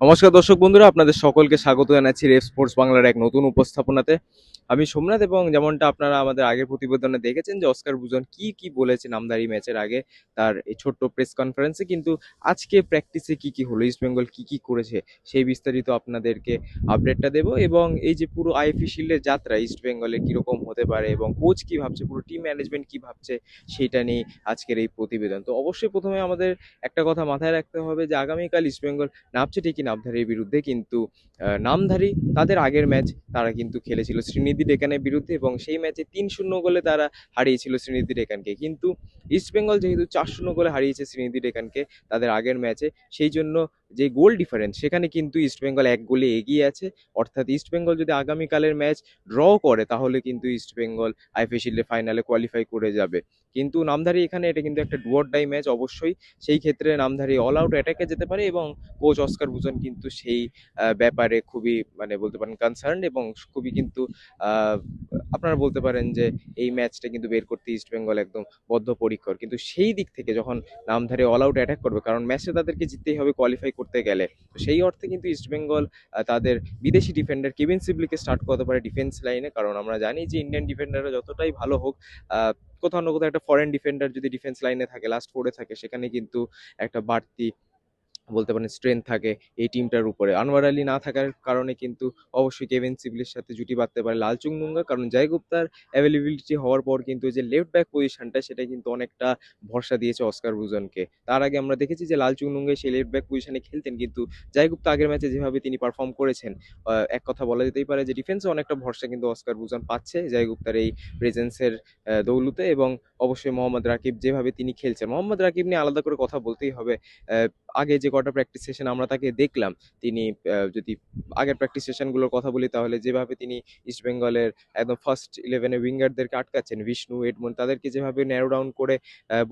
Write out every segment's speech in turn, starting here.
নমস্কার দর্শক বন্ধুরা, আপনাদের সকলকে স্বাগত জানাচ্ছি রেফ স্পোর্টস বাংলার এক নতুন উপস্থাপনাতে। আমি সোমনাথ এবং যেমনটা আপনারা আমাদের আগের প্রতিবেদনে দেখেছেন যে অস্কার বুজন কি কি বলেছে নামদারি ম্যাচের আগে তার এই ছোট্ট প্রেস কনফারেন্সে কিন্তু আজকে প্র্যাকটিসে কি কি হলো? ইস্ট বেঙ্গল কি কি করেছে? সেই বিস্তারিত আপনাদেরকে আপডেটটা দেবো এবং এই যে পুরো আইএফি শিল্ডের যাত্রা ইস্ট বেঙ্গলে কীরকম হতে পারে এবং কোচ কি ভাবছে? পুরো টিম ম্যানেজমেন্ট কি ভাবছে? সেইটা নিয়ে আজকের এই প্রতিবেদন। তো অবশ্যই প্রথমে আমাদের একটা কথা মাথায় রাখতে হবে যে আগামীকাল ইস্ট বেঙ্গল নামছে ঠিকই নামধারীর বিরুদ্ধে কিন্তু নামধারী তাদের আগের ম্যাচ তারা কিন্তু খেলেছিল শ্রীনিধি ডেকানের বিরুদ্ধে এবং সেই ম্যাচে তিন শূন্য গোলে তারা হারিয়েছিল শ্রীনিধি ডেকানকে। কিন্তু ইস্ট বেঙ্গল যেহেতু চার শূন্য গোলে হারিয়েছে শ্রীনিধি ডেকানকে তাদের আগের ম্যাচে, সেই জন্য যে গোল ডিফারেন্স, সেখানে কিন্তু ইস্ট বেঙ্গল এক গোলে এগিয়ে আছে। অর্থাৎ ইস্ট বেঙ্গল যদি আগামীকালের ম্যাচ ড্র করে, তাহলে কিন্তু ইস্ট বেঙ্গল আইপিএল শিল্ডের ফাইনালে কোয়ালিফাই করে যাবে। কিন্তু নামধারী এখানে, এটা কিন্তু একটা ডুয়ার ডাই ম্যাচ অবশ্যই। সেই ক্ষেত্রে নামধারী অল আউট অ্যাটাকে যেতে পারে এবং কোচ অস্কার ভূষণ কিন্তু সেই ব্যাপারে খুবই মানে বলতে পারেন কনসার্ন এবং খুবই কিন্তু আপনারা বলতে পারেন যে এই ম্যাচটা কিন্তু বের করতে ইস্ট বেঙ্গল একদম বদ্ধপরিকর। কিন্তু সেই দিক থেকে যখন নামধারী অল আউট অ্যাটাক করবে, কারণ ম্যাচে তাদেরকে জিততেই হবে কোয়ালিফাই করতে গেলে। তো সেই অর্থে কিন্তু ইস্ট বেঙ্গল তাদের বিদেশি ডিফেন্ডার কেভিন সিবলিকে স্টার্ট করতে পারে ডিফেন্স লাইনে কারণ আমরা জানি যে ইন্ডিয়ান ডিফেন্ডাররা যতটাই ভালো হোক কোথাও না কোথাও একটা ফরেন ডিফেন্ডার যদি ডিফেন্স লাইনে থাকে লাস্ট ফোরে থাকে, সেখানে কিন্তু একটা বাড়তি বলতে পারেন স্ট্রেংথ থাকে এই টিমটার উপরে। আনোয়ার আলী না থাকার কারণে কিন্তু অবশ্যই কেভিন সিবলির সাথে জুটি বাঁধতে পারে লালচুং নুঙ্গা। কারণ জয় গুপ্তার অ্যাভেলেবিলিটি হওয়ার পর কিন্তু যে লেফট ব্যাক পজিশনটা সেটা কিন্তু অনেকটা ভরসা দিয়েছে অস্কার বুজনকে তার আগে আমরা দেখেছি যে লালচুং নুঙ্গে সেই লেফট ব্যাক পজিশনে খেলতেন, কিন্তু জয় গুপ্তা আগের ম্যাচে যেভাবে তিনি পারফর্ম করেছেন এক কথা বলা যেতেই পারে যে ডিফেন্সে অনেকটা ভরসা কিন্তু অস্কার বুজন পাচ্ছে জয় গুপ্তার এই প্রেজেন্সের দৌলতে এবং অবশ্যই মোহাম্মদ রাকিব যেভাবে তিনি খেলছেন, মোহাম্মদ রাকিব নিয়ে আলাদা করে কথা বলতেই হবে। আগে যে কটা প্র্যাকটিস সেশন আমরা তাকে দেখলাম, তিনি যদি আগের প্র্যাকটিস সেশনগুলোর কথা বলি তাহলে যেভাবে তিনি ইস্ট বেঙ্গলের একদম ফার্স্ট ইলেভেনে উইঙ্গারদেরকে আটকাচ্ছেন বিষ্ণু এডমন তাদেরকে যেভাবে ন্যারো ডাউন করে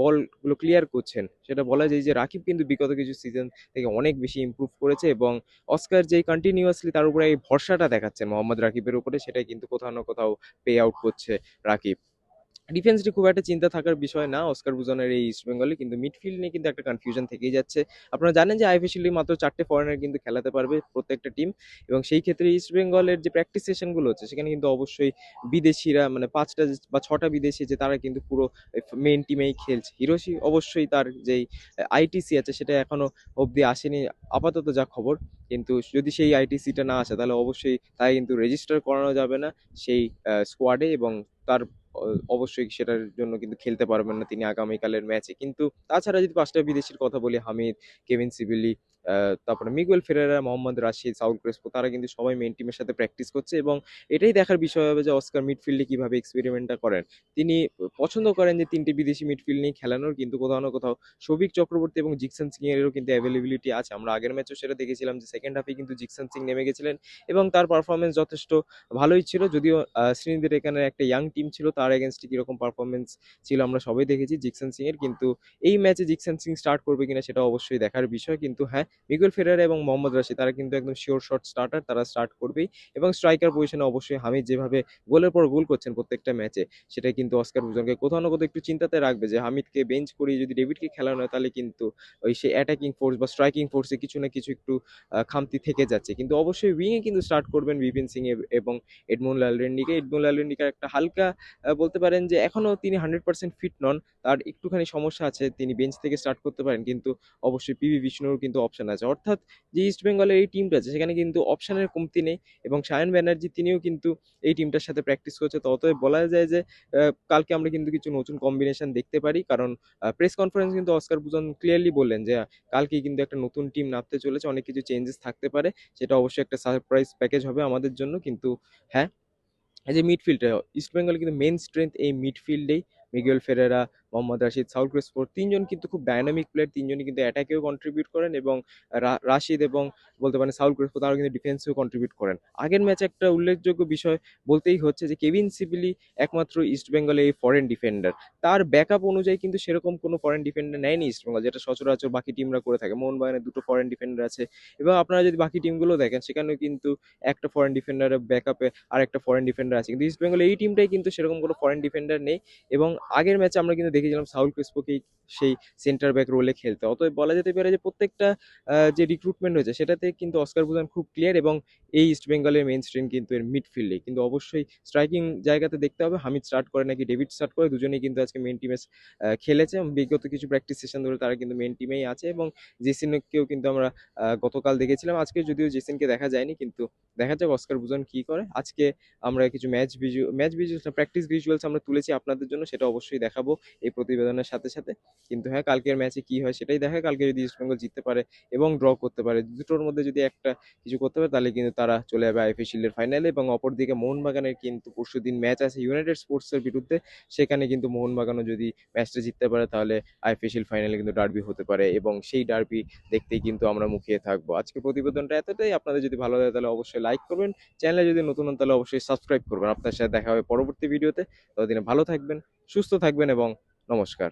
বলগুলো ক্লিয়ার করছেন, সেটা বলা যায় যে রাকিব কিন্তু বিগত কিছু সিজন থেকে অনেক বেশি ইমপ্রুভ করেছে এবং অস্কার যেই কন্টিনিউয়াসলি তার উপরে এই ভরসাটা দেখাচ্ছেন মোহাম্মদ রাকিবের উপরে, সেটাই কিন্তু কোথাও না কোথাও পে আউট করছে রাকিব। ডিফেন্সটি খুব একটা চিন্তা থাকার বিষয় না। অস্কার বুজনের এই ইস্ট বেঙ্গলে কিন্তু মিডফিল্ড নিয়ে কিন্তু একটা কনফিউশন থেকেই যাচ্ছে। আপনারা জানেন যে আইপিএল শিল্ডে মাত্র চারটে ফরেনার কিন্তু খেলাতে পারবে প্রত্যেকটা টিম এবং সেই ক্ষেত্রে ইস্ট বেঙ্গলের যে প্র্যাকটিস সেশনগুলো হচ্ছে, সেখানে কিন্তু অবশ্যই বিদেশিরা মানে পাঁচটা বা ছটা বিদেশি যে তারা কিন্তু পুরো মেন টিমেই খেলছে। হিরোশি অবশ্যই তার যেই আইটিসি আছে, সেটা এখনও অবধি আসেনি। আপাতত যা খবর, কিন্তু যদি সেই আইটিসিটা না আসে, তাহলে অবশ্যই তাই কিন্তু রেজিস্টার করানো যাবে না সেই স্কোয়াডে এবং তার অবশ্যই সেটার জন্য কিন্তু খেলতে পারবেন না তিনি আগামীকালের ম্যাচে। কিন্তু তাছাড়া যদি পাঁচটা বিদেশির কথা বলি, হামিদ, কেভিন সিবিলি তারপরে Miguel Ferreira, Mohammad Rashid, Saul Crespo, তারা কিন্তু সবাই মেন টিমের সাথে প্র্যাকটিস করছে এবং এটাই দেখার বিষয় হবে যে অস্কার মিডফিল্ডে কীভাবে এক্সপেরিমেন্টটা করেন। তিনি পছন্দ করেন যে তিনটে বিদেশি মিডফিল্ড নিয়ে খেলানোর, কিন্তু কোথাও না কোথাও সৌভিক চক্রবর্তী এবং জিকসন সিং এরও কিন্তু অ্যাভেলেবিলিটি আছে। আমরা আগের ম্যাচও সেটা দেখেছিলাম যে সেকেন্ড হাফে কিন্তু জিকসন সিং নেমে গেছিলেন এবং তার পারফরমেন্স যথেষ্ট ভালোই ছিল। যদিও শ্রীনিধির এখানে একটা ইয়াং টিম ছিল, তার এগেনস্টে কীরকম পারফরমেন্স ছিল আমরা সবাই দেখেছি জিকসন সিং এর। কিন্তু এই ম্যাচে জিকসন সিং স্টার্ট করবে কিনা সেটা অবশ্যই দেখার বিষয়। কিন্তু হ্যাঁ মিগুয়েল ফেরার এবং মোহাম্মদ রাশি তারা কিন্তু একদম শিওর শট স্টার্টার তারা স্টার্ট করবেই। এবং স্ট্রাইকার পজিশনে অবশ্যই হামিদ যেভাবে গোলের পর গোল করছেন প্রত্যেকটা ম্যাচে সেটা কিন্তু অস্কার বুজনকে কোথাও না কোথাও একটু চিন্তাতে রাখবে যে হামিদকে বেঞ্চ করিয়ে যদি ডেভিডকে খেলানো হয়, তাহলে কিন্তু ওই সে অ্যাটাকিং ফোর্স বা স্ট্রাইকিং ফোর্সে কিছু না কিছু একটু খামতি থেকে যাচ্ছে। কিন্তু অবশ্যই উইংয়ে কিন্তু স্টার্ট করবেন বিপিন সিং এবং এডমুন লালরেন্ডিকে এডমুন লালরেন্ডিকার একটা হালকা বলতে পারেন যে এখনও তিনি হান্ড্রেড পার্সেন্ট ফিট নন তার একটুখানি সমস্যা আছে তিনি বেঞ্চ থেকে স্টার্ট করতে পারেন কিন্তু অবশ্যই পিভি বিষ্ণুর কিন্তু অপশন আছে। অর্থাৎ যে ইস্ট বেঙ্গলের এই টিমটা আছে সেখানে কিন্তু অপশানের কমতি নেই এবং সায়ন ব্যানার্জি তিনিও কিন্তু এই টিমটার সাথে প্র্যাকটিস করছে। তো অতএব বলা যায় যে কালকে আমরা কিন্তু কিছু নতুন কম্বিনেশন দেখতে পারি কারণ প্রেস কনফারেন্স কিন্তু অস্কার বুজন ক্লিয়ারলি বললেন যে আহ, কালকেই কিন্তু একটা নতুন টিম নামতে চলেছে অনেক কিছু চেঞ্জেস থাকতে পারে সেটা অবশ্যই একটা সারপ্রাইজ প্যাকেজ হবে আমাদের জন্য কিন্তু হ্যাঁ এই যে মিডফিল্ডে ইস্টবেঙ্গল কিন্তু মেন স্ট্রেংথ এই মিডফিল্ডেই Miguel Ferreira Mohammad Rashid, Saul ক্রেসপোর তিনজন কিন্তু খুব ডাইনামিক প্লেয়ার তিনজনই কিন্তু অ্যাটাকেও কন্ট্রিবিউট করেন এবং রাশিদ এবং বলতে পারেন সাউল ক্রেসপো তারাও কিন্তু ডিফেন্সেও কন্ট্রিবিউট করেন। আগের ম্যাচে একটা উল্লেখযোগ্য বিষয় বলতেই হচ্ছে যে, কেভিন সিবিলি একমাত্র ইস্ট বেঙ্গলে এই ফরেন ডিফেন্ডার তার ব্যাকআপ অনুযায়ী কিন্তু সেরকম কোনো ফরেন ডিফেন্ডার নেয়নি ইস্ট বেঙ্গল যেটা সচরাচর বাকি টিমরা করে থাকে। মোহনবাগানের দুটো ফরেন ডিফেন্ডার আছে। এবং আপনারা যদি বাকি টিমগুলো দেখেন, সেখানেও কিন্তু একটা ফরেন ডিফেন্ডারের ব্যাকআপে আর একটা ফরেন ডিফেন্ডার আছে। কিন্তু ইস্ট বেঙ্গল এই টিমটাই কিন্তু সেরকম কোনো ফরেন ডিফেন্ডার নেই। এবং আগের ম্যাচে আমরা কিন্তু দেখেছি দেখেছিলাম সাউল ক্রিস্পোকেই সেই সেন্টার ব্যাক রোলে খেলতে। অতএব বলা যেতে পারে যে প্রত্যেকটা যে রিক্রুটমেন্ট হয়েছে সেটাতে কিন্তু অস্কার বুজান খুব ক্লিয়ার এবং এই ইস্ট বেঙ্গলের মেইন স্ট্রিম কিন্তু এর মিডফিল্ডে কিন্তু অবশ্যই স্ট্রাইকিং জায়গাতে দেখতে হবে। হামিদ স্টার্ট করে নাকি ডেভিড স্টার্ট করে, দুজনেই কিন্তু আজকে মেন টিমে খেলেছে। বিগত কিছু প্র্যাকটিস সেশন ধরে তারা কিন্তু মেন টিমেই আছে এবং জেসিনকেও কিন্তু আমরা গতকাল দেখেছিলাম। আজকে যদিও জেসিনকে দেখা যায়নি, কিন্তু দেখা যাক অস্কার বুজন কি করে। আজকে আমরা কিছু match visual match visuals practice visuals আমরা তুলেছি আপনাদের জন্য, সেটা অবশ্যই দেখাবো। এই প্রতিবেদনের সাথে সাথে। কিন্তু হ্যাঁ কালকের ম্যাচে কি হয় সেটাই দেখা কালকে যদি ইস্ট বেঙ্গল জিততে পারে এবং ড্র করতে পারে। দুটোর মধ্যে যদি একটা কিছু করতে পারে, তাহলে কিন্তু তারা চলে যাবে আইপি শিল্ডের ফাইনালে এবং অপরদিকে মোহনবাগানের কিন্তু পরশু দিন ম্যাচ আছে ইউনাইটেড স্পোর্টসের বিরুদ্ধে। সেখানে কিন্তু মোহনবাগানও যদি ম্যাচটা জিততে পারে, তাহলে আইপি শিল্ড ফাইনালে কিন্তু ডার্বি হতে পারে এবং সেই ডার্বি দেখতেই কিন্তু আমরা মুখিয়ে থাকব। আজকে প্রতিবেদনটা এতটাই। আপনাদের যদি ভালো লাগে, তাহলে অবশ্যই লাইক করবেন। চ্যানেলে যদি নতুন হন, তাহলে অবশ্যই সাবস্ক্রাইব করবেন। আপনার সাথে দেখা হবে পরবর্তী ভিডিওতে ততদিনে ভালো থাকবেন। সুস্থ থাকবেন এবং নমস্কার।